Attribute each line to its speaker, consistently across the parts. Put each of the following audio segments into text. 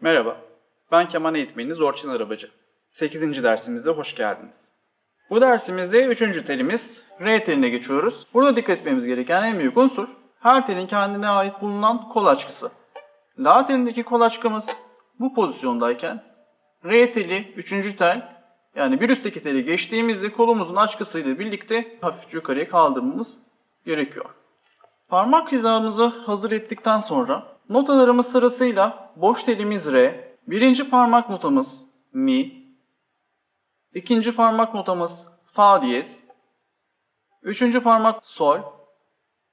Speaker 1: Merhaba, ben keman eğitmeniniz Orçun Arabacı. 8. dersimize hoş geldiniz. Bu dersimizde 3. telimiz re teline geçiyoruz. Burada dikkat etmemiz gereken en büyük unsur her telin kendine ait bulunan kol açkısı. La telindeki kol açkımız bu pozisyondayken re teli 3. tel yani bir üstteki teli geçtiğimizde kolumuzun açkısıyla birlikte hafifçe yukarıya kaldırmamız gerekiyor. Parmak hizamızı hazır ettikten sonra notalarımız sırasıyla boş telimiz re, birinci parmak notamız mi, ikinci parmak notamız fa diyez, üçüncü parmak sol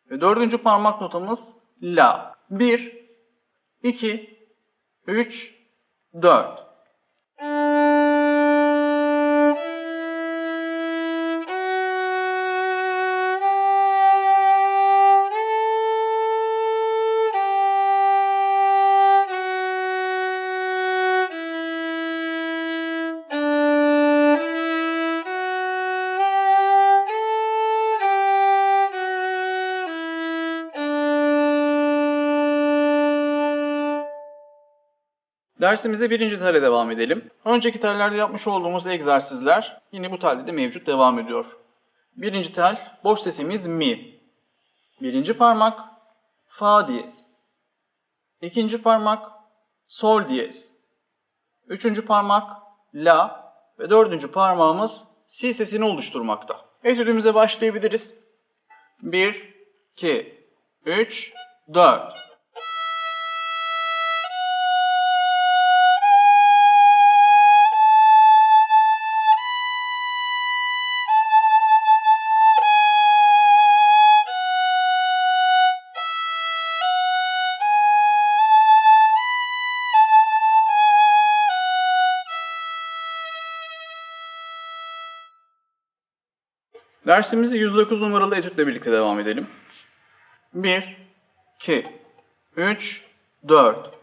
Speaker 1: ve dördüncü parmak notamız la. 1, 2, 3, 4. Dersimize birinci telle devam edelim. Önceki tellerde yapmış olduğumuz egzersizler yine bu telde de mevcut devam ediyor. Birinci tel boş sesimiz mi. Birinci parmak fa diyez. İkinci parmak sol diyez. Üçüncü parmak la ve dördüncü parmağımız si sesini oluşturmakta. Etüdümüze başlayabiliriz. 1, 2, 3, 4. Dersimizi 109 numaralı etütle birlikte devam edelim. 1, 2, 3, 4.